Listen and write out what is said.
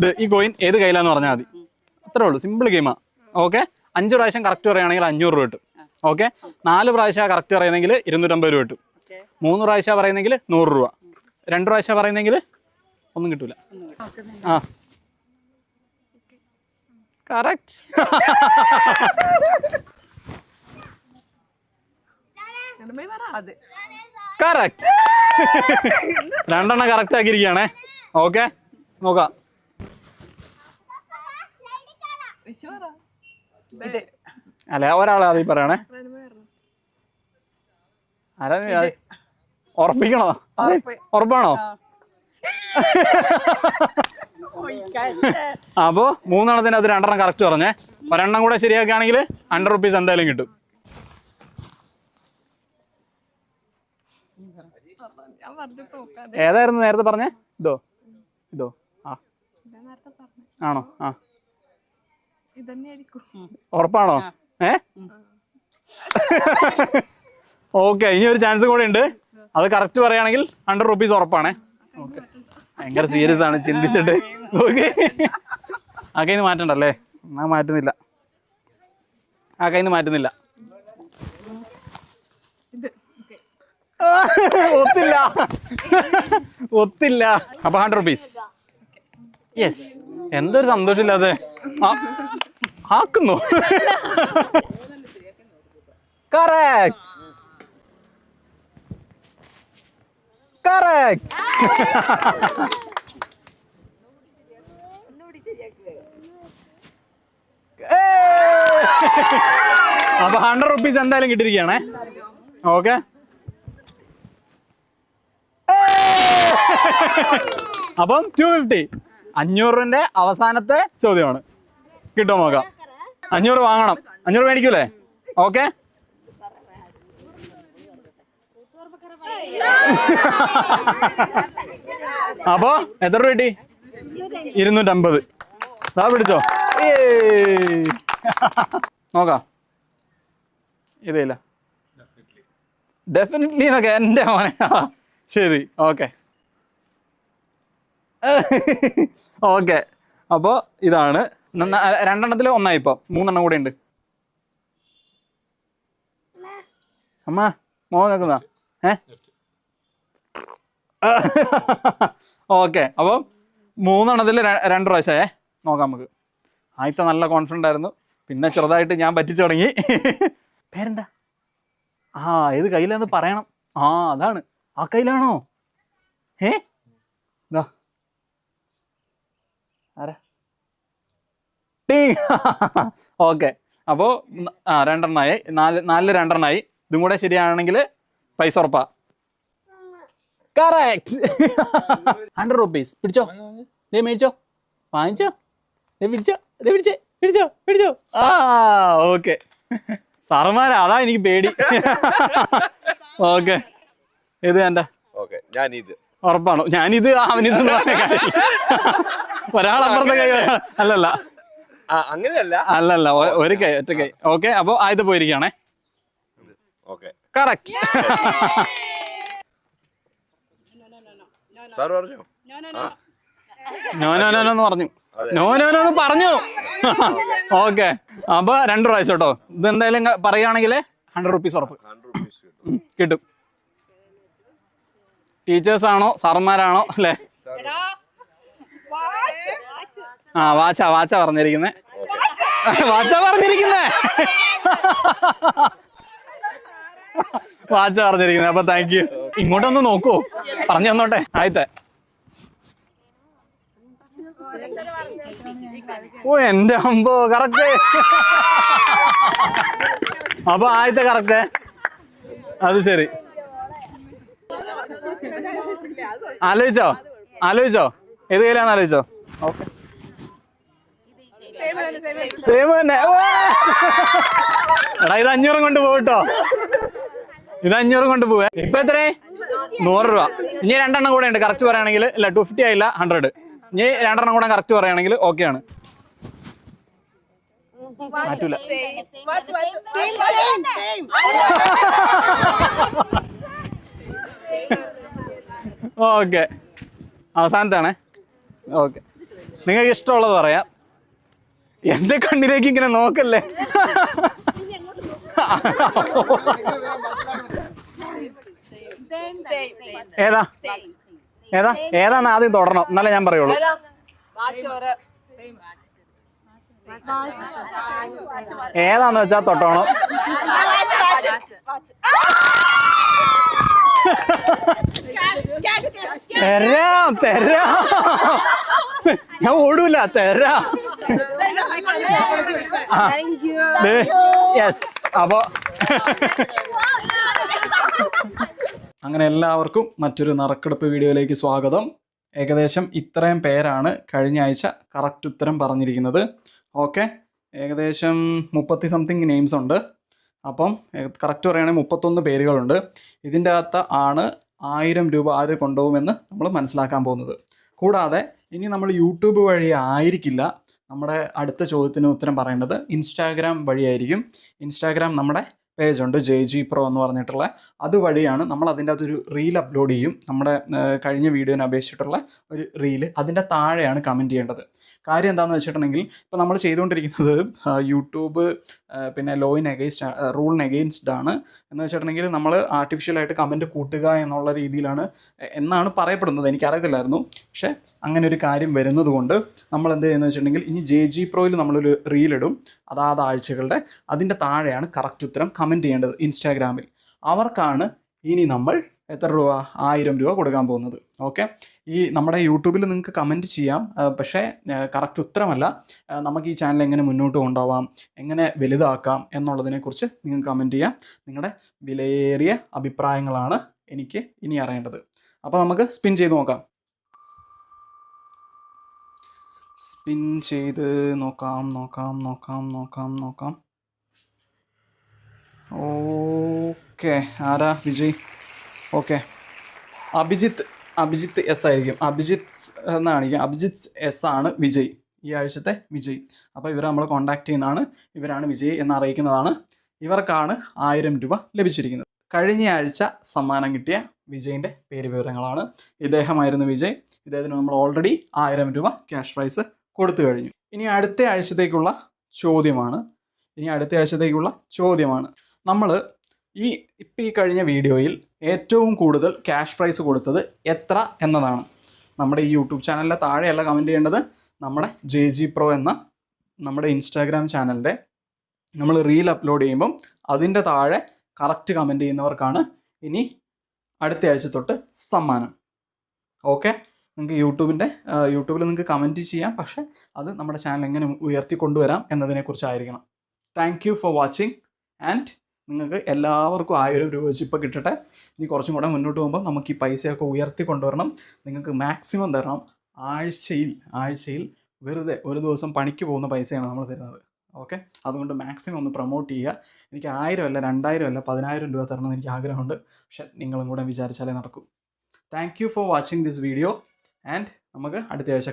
ഇത് ഈ കോയിൻ ഏത് കയ്യിലാന്ന് പറഞ്ഞാൽ മതി. അത്രേ ഉള്ളൂ സിമ്പിൾ ഗെയിമാ ഓക്കെ അഞ്ച് പ്രാവശ്യം കറക്റ്റ് പറയുകയാണെങ്കിൽ അഞ്ഞൂറ് രൂപ കിട്ടും. ഓക്കെ നാല് പ്രാവശ്യം കറക്റ്റ് പറയുന്നെങ്കിൽ ഇരുന്നൂറ്റമ്പത് രൂപ കിട്ടും. മൂന്ന് പ്രാവശ്യം പറയുന്നെങ്കിൽ നൂറ് രൂപ. രണ്ട് പ്രാവശ്യം പറയുന്നെങ്കിൽ ഒന്നും കിട്ടൂല. ആ. കറക്റ്റ് അത്. കറക്റ്റ് രണ്ടെണ്ണം കറക്റ്റ് ആക്കിയിരിക്കുകയാണേ. ഓക്കെ നോക്കാം. ഇത് അല്ല ഒരാളെ അതീ പറയണേ. ആരാ? ഉറപ്പിക്കണോ. ഉറപ്പാണോ? അപ്പോ മൂന്നെണ്ണത്തിന് അത് രണ്ടെണ്ണം കറക്റ്റ് പറഞ്ഞേ. ഒരെണ്ണം കൂടെ ശരിയാക്കുകയാണെങ്കിൽ ഹൺഡ്രഡ് റുപ്പീസ് എന്തായാലും കിട്ടും. ഏതായിരുന്നു നേരത്തെ പറഞ്ഞേ? ഇതോ ഇതോ ആ. ആണോ? ആ. ഉറപ്പാണോ? ഏ? ഓക്കെ ഇനി ഒരു ചാൻസ് കൂടെ ഉണ്ട്. അത് കറക്റ്റ് പറയുകയാണെങ്കിൽ ഹൺഡ്രഡ് റുപ്പീസ് ഉറപ്പാണേ. ഓക്കെ. ഭയങ്കര സീരിയസ് ആണ് ചിന്തിച്ചിട്ട്. ഓക്കെ. ആ കയ്യിൽ നിന്ന് മാറ്റണ്ടല്ലേ? ഞാൻ മാറ്റുന്നില്ല. ആ കയ്യിൽ നിന്ന് മാറ്റുന്നില്ല ഒത്തില്ല. ഒത്തില്ല. അപ്പൊ ഹൺഡ്രഡ് റുപ്പീസ് യെസ് എന്തൊരു സന്തോഷമില്ലാതെ. ആ. ആക്കുന്നു. കറക്റ്റ് കറക്റ്റ് അപ്പൊ ഹൺഡ്രഡ് റുപ്പീസ് എന്തായാലും കിട്ടിയിരിക്കുകയാണേ. ഓക്കെ അപ്പം ടു ഫിഫ്റ്റി അഞ്ഞൂറിന്റെ അവസാനത്തെ ചോദ്യമാണ്. കിട്ടുമോ നോക്കാം. അഞ്ഞൂറ് വാങ്ങണം. അഞ്ഞൂറ് മേടിക്കൂലേ? ഓക്കെ? അപ്പോ എത്ര രൂപ കിട്ടി? ഇരുന്നൂറ്റമ്പത്. താ പിടിച്ചോ. നോക്കാം. ഇതേല ഡെഫിനറ്റ്ലി എന്നൊക്കെ എന്റെ മോനെ. ശരി ഓക്കെ. ഓക്കെ. അപ്പോൾ ഇതാണ് രണ്ടെണ്ണത്തിൽ ഒന്നായി ഇപ്പൊ. മൂന്നെണ്ണം കൂടെ ഉണ്ട്. അമ്മ മോ നിൽക്കുന്ന? ഏ? ഓക്കെ അപ്പോൾ മൂന്നെണ്ണത്തിൽ രണ്ട് പ്രാവശ്യമേ നോക്കാം നമുക്ക്. ആദ്യത്തെ നല്ല കോൺഫിഡന്റ് ആയിരുന്നു. പിന്നെ ചെറുതായിട്ട് ഞാൻ പറ്റിച്ചു തുടങ്ങി. പേരെന്താ? ആ ഏത് കയ്യിലാന്ന് പറയണം. ആ അതാണ്. ആ കയ്യിലാണോ? ഏ? ആരാ? ഓക്കെ. അപ്പോൾ ആ രണ്ടെണ്ണമായി നാല് നാലിൽ രണ്ടെണ്ണമായി ഇതും കൂടെ ശരിയാണെങ്കിൽ പൈസ ഉറപ്പാ. കറക്റ്റ് ഹൺഡ്രഡ് റുപ്പീസ് പിടിച്ചോ. ദേ മേടിച്ചോ. വാങ്ങിച്ചോ. ദേ പിടിച്ചോ. ദേ പിടിച്ചേ. പിടിച്ചോ. പിടിച്ചോ. ആ ഓക്കെ. സാറന്മാരാ. അതാ എനിക്ക് പേടി. ഓക്കെ. ഇത് എന്റെ ഓക്കെ ഞാനിത്. ഉറപ്പാണോ? ഞാനിത് അവനിത് ഒരാളപ്പുറത്തെ കൈ അല്ലല്ല. അങ്ങനെയല്ല. അല്ലല്ല ഒരു കൈ ഒറ്റ കൈ. ഓക്കെ അപ്പൊ ആദ്യത്തെ പോയിരിക്കണേ ഓക്കെ കറക്റ്റ് സാർ പറഞ്ഞു? നോ നോ നോ നോ എന്ന് പറഞ്ഞു. നോ നോ നോ എന്ന് പറഞ്ഞു. ഓക്കെ അപ്പൊ രണ്ട് പ്രാവശ്യം കേട്ടോ. ഇത് എന്തായാലും പറയുകയാണെങ്കിൽ ഹൺഡ്രഡ് റുപ്പീസ് ഉറപ്പ്. കിട്ടും. ടീച്ചേഴ്സ് ആണോ സാറന്മാരാണോ അല്ലേ? ആ വാച്ച വാച്ച പറഞ്ഞിരിക്കുന്നേ. വാച്ച പറഞ്ഞിരിക്കുന്നേ. വാച്ച പറഞ്ഞിരിക്കുന്നേ അപ്പൊ താങ്ക് യു ഇങ്ങോട്ടൊന്ന് നോക്കൂ. പറഞ്ഞു തന്നോട്ടെ ആദ്യത്തെ. ഓ എന്റെ അമ്പോ കറക്റ്റ് അപ്പൊ ആദ്യത്തെ കറക്റ്റ് അത് ശരി. ആലോചിച്ചോ? ആലോചിച്ചോ? ഏത് കയ്യിലാന്ന് ആലോചിച്ചോ? ഓക്കെ. സെയിം തന്നെ. എടാ ഇത് അഞ്ഞൂറും കൊണ്ട് പോകട്ടോ ഇത് അഞ്ഞൂറും കൊണ്ട് പോവേ. ഇപ്പൊ എത്രേ നൂറ് രൂപ. ഇനി രണ്ടെണ്ണം കൂടെ ഉണ്ട്. കറക്റ്റ് പറയുകയാണെങ്കിൽ അല്ല ടു ഫിഫ്റ്റി ആയില്ല ഹൺഡ്രഡ് ഇനി രണ്ടെണ്ണം കൂടെ കറക്റ്റ് പറയുകയാണെങ്കിൽ ഓക്കെ ആണ്. മാറ്റൂല. ഓക്കെ അവസാനത്താണേ. ഓക്കെ നിങ്ങൾക്ക് ഇഷ്ടമുള്ളത് പറയാം. എന്റെ കണ്ണിലേക്ക് ഇങ്ങനെ നോക്കല്ലേ? ഏതാ? ഏതാ? ഏതാന്ന് ആദ്യം തുടരണം എന്നാലേ ഞാൻ പറയുള്ളൂ. ഏതാന്ന് വെച്ചാ തൊട്ടോണം. തരാം തരാം. ഞാൻ ഓടൂല തരാം. യെസ് അപ്പോ അങ്ങനെ എല്ലാവർക്കും മറ്റൊരു നറുക്കെടുപ്പ് വീഡിയോയിലേക്ക് സ്വാഗതം. ഏകദേശം ഇത്രയും പേരാണ് കഴിഞ്ഞ ആഴ്ച കറക്റ്റ് ഉത്തരം പറഞ്ഞിരിക്കുന്നത്. ഓക്കെ ഏകദേശം മുപ്പത്തി സംതിങ് നെയിംസ് ഉണ്ട്. അപ്പം കറക്റ്റ് പറയുകയാണെങ്കിൽ മുപ്പത്തൊന്ന് പേരുകളുണ്ട്. ഇതിന്റെ അകത്ത് ആണ് ആയിരം രൂപ ആര് കൊണ്ടുപോകുമെന്ന് നമ്മൾ മനസ്സിലാക്കാൻ പോകുന്നത്. കൂടാതെ ഇനി നമ്മൾ യൂട്യൂബ് വഴി ആയിരിക്കില്ല. നമ്മുടെ അടുത്ത ചോദ്യത്തിന് ഉത്തരം പറയേണ്ടത് ഇൻസ്റ്റാഗ്രാം വഴിയായിരിക്കും. ഇൻസ്റ്റാഗ്രാം നമ്മുടെ പേജുണ്ട് ജെ ജി പ്രോ എന്ന് പറഞ്ഞിട്ടുള്ള. അതുവഴിയാണ് നമ്മൾ അതിന്റെ അകത്തൊരു റീൽ അപ്ലോഡ് ചെയ്യും. നമ്മുടെ കഴിഞ്ഞ വീഡിയോനെ അപേക്ഷിച്ചിട്ടുള്ള ഒരു റീൽ അതിന്റെ താഴെയാണ് കമന്റ് ചെയ്യേണ്ടത്. കാര്യം എന്താണെന്ന് വെച്ചിട്ടുണ്ടെങ്കിൽ ഇപ്പോൾ നമ്മൾ ചെയ്തുകൊണ്ടിരിക്കുന്നത് യൂട്യൂബ് പിന്നെ ലോയിൻ എഗെയിൻസ്റ്റ് റൂളിന് എഗെയിൻസ്റ്റ് ആണ്. എന്ന് വെച്ചിട്ടുണ്ടെങ്കിൽ നമ്മൾ ആർട്ടിഫിഷ്യലായിട്ട് കമന്റ് കൂട്ടുക എന്നുള്ള രീതിയിലാണ് എന്നാണ് പറയപ്പെടുന്നത്. എനിക്കറിയത്തില്ലായിരുന്നു. പക്ഷേ അങ്ങനെ ഒരു കാര്യം വരുന്നത് കൊണ്ട് നമ്മൾ എന്ത് ചെയ്യുന്നത് വെച്ചിട്ടുണ്ടെങ്കിൽ ഇനി ജെ ജി പ്രോയിൽ നമ്മളൊരു റീലിടും അതാത് ആഴ്ചകളുടെ അതിന്റെ താഴെയാണ് കറക്റ്റ് ഉത്തരം കമന്റ് ചെയ്യേണ്ടത് ഇൻസ്റ്റാഗ്രാമിൽ അവർക്കാണ് ഇനി നമ്മൾ എത്ര രൂപ ആയിരം രൂപ കൊടുക്കാൻ പോകുന്നത്. ഓക്കെ ഈ നമ്മുടെ യൂട്യൂബിൽ നിങ്ങൾക്ക് കമന്റ് ചെയ്യാം. പക്ഷേ കറക്റ്റ് ഉത്തരമല്ല. നമുക്ക് ഈ ചാനൽ എങ്ങനെ മുന്നോട്ട് കൊണ്ടുപോകാം എങ്ങനെ വലുതാക്കാം എന്നുള്ളതിനെക്കുറിച്ച് നിങ്ങൾക്ക് കമന്റ് ചെയ്യാം. നിങ്ങളുടെ വിലയേറിയ അഭിപ്രായങ്ങളാണ് എനിക്ക് ഇനി അറിയേണ്ടത്. അപ്പോൾ നമുക്ക് സ്പിൻ ചെയ്ത് നോക്കാം. സ്പിൻ ചെയ്ത് നോക്കാം നോക്കാം നോക്കാം നോക്കാം നോക്കാം. ഓക്കെ ആരാ? വിജയ്. ഓക്കെ അഭിജിത്ത് അഭിജിത്ത് എസ് ആയിരിക്കും. അഭിജിത്ത് എന്ന് കാണിക്കാം അഭിജിത്ത് എസ് ആണ് വിജയ്. ഈ ആഴ്ചത്തെ വിജയ്. അപ്പോൾ ഇവരെ നമ്മൾ കോൺടാക്ട് ചെയ്യുന്നതാണ്. ഇവരാണ് വിജയ് എന്ന് അറിയിക്കുന്നതാണ്. ഇവർക്കാണ് ആയിരം രൂപ ലഭിച്ചിരിക്കുന്നത്. കഴിഞ്ഞ ആഴ്ച സമ്മാനം കിട്ടിയ വിജയിന്റെ പേര് വിവരങ്ങളാണ്. ഇദ്ദേഹമായിരുന്നു വിജയ്. ഇദ്ദേഹത്തിന് നമ്മൾ ഓൾറെഡി ആയിരം രൂപ ക്യാഷ് പ്രൈസ് കൊടുത്തു കഴിഞ്ഞു. ഇനി അടുത്ത ആഴ്ചത്തേക്കുള്ള ചോദ്യമാണ്. ഇനി അടുത്ത ആഴ്ചത്തേക്കുള്ള ചോദ്യമാണ്. നമ്മൾ ഈ ഇപ്പം ഈ കഴിഞ്ഞ വീഡിയോയിൽ ഏറ്റവും കൂടുതൽ ക്യാഷ് പ്രൈസ് കൊടുത്തത് എത്ര എന്നതാണ്. നമ്മുടെ ഈ യൂട്യൂബ് ചാനലിലെ താഴെയല്ല കമന്റ് ചെയ്യേണ്ടത്. നമ്മുടെ ജെ ജി പ്രോ എന്ന നമ്മുടെ ഇൻസ്റ്റാഗ്രാം ചാനലിന്റെ നമ്മൾ റീൽ അപ്ലോഡ് ചെയ്യുമ്പം അതിന്റെ താഴെ കറക്റ്റ് കമന്റ് ചെയ്യുന്നവർക്കാണ് ഇനി അടുത്ത ആഴ്ച തൊട്ട് സമ്മാനം. ഓക്കെ നിങ്ങൾക്ക് യൂട്യൂബിന്റെ യൂട്യൂബിൽ നിങ്ങൾക്ക് കമന്റ് ചെയ്യാം. പക്ഷേ അത് നമ്മുടെ ചാനൽ എങ്ങനെ ഉയർത്തിക്കൊണ്ടുവരാം എന്നതിനെക്കുറിച്ചായിരിക്കണം. Thank you for watching and നിങ്ങൾക്ക് എല്ലാവർക്കും ആയിരം രൂപ വെച്ച് ഇപ്പോൾ കിട്ടട്ടെ. ഇനി കുറച്ചും കൂടെ മുന്നോട്ട് പോകുമ്പോൾ നമുക്ക് ഈ പൈസയൊക്കെ ഉയർത്തി കൊണ്ടുവരണം. നിങ്ങൾക്ക് മാക്സിമം തരണം. ആഴ്ചയിൽ ആഴ്ചയിൽ വെറുതെ ഒരു ദിവസം പണിക്ക് പോകുന്ന പൈസയാണ് നമ്മൾ തരുന്നത്. ഓക്കെ? അതുകൊണ്ട് മാക്സിമം ഒന്ന് പ്രൊമോട്ട് ചെയ്യുക. എനിക്ക് ആയിരം അല്ല രണ്ടായിരം അല്ല പതിനായിരം രൂപ തരണമെന്ന് എനിക്ക് ആഗ്രഹമുണ്ട്. പക്ഷെ നിങ്ങളും കൂടെ വിചാരിച്ചാലേ നടക്കൂ. Thank you for watching this video and നമുക്ക് അടുത്ത ആഴ്ച